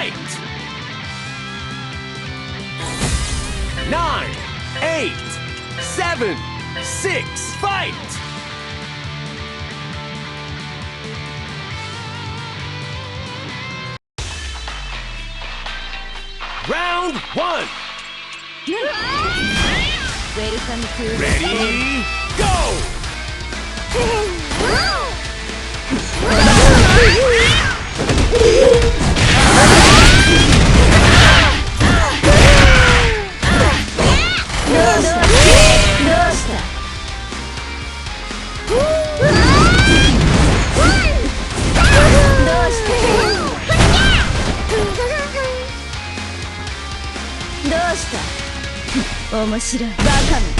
Fight! Nine, eight, seven, six, fight! Round one! Welcome. Ready, go! 面白い。バカめ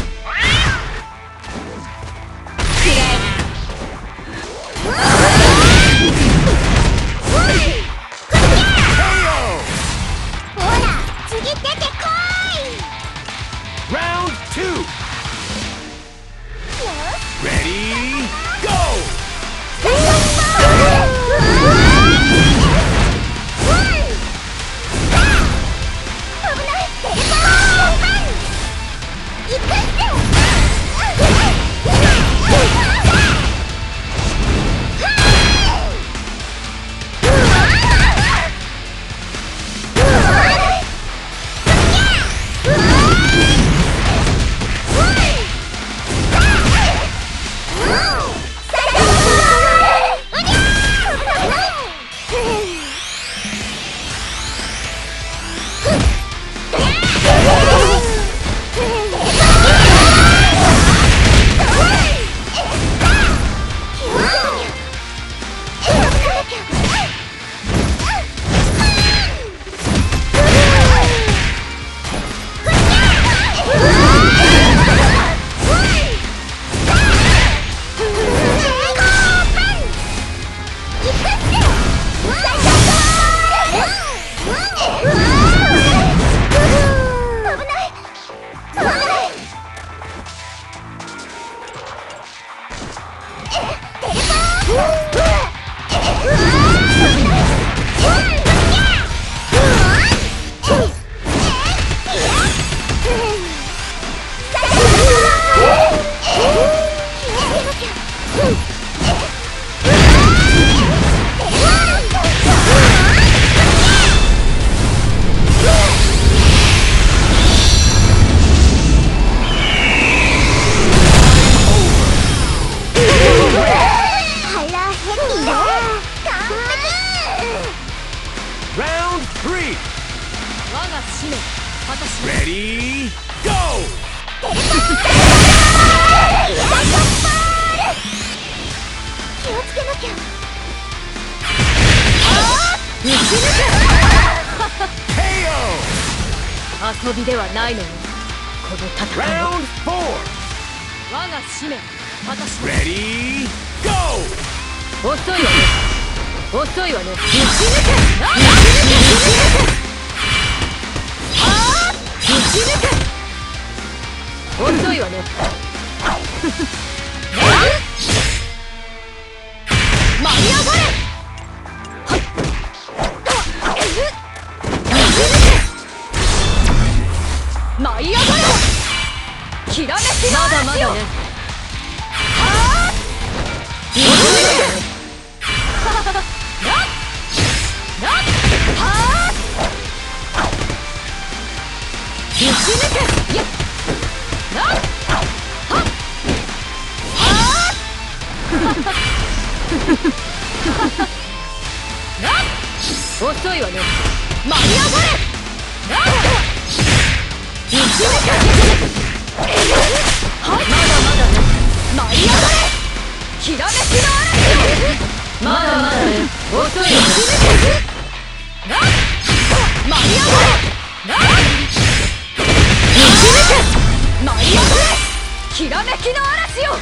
たし Ready, go! 気をつけなきゃ KO! 遊びではないのよこの戦いは我が使命果たし Ready, go! 遅いわね遅いわね打ち抜け打ち抜け打舞い上がれきらめきまだまだね。打ち抜け打ち抜けやっなっはっはっ 遅いわね。舞い上がれきらめきの嵐よ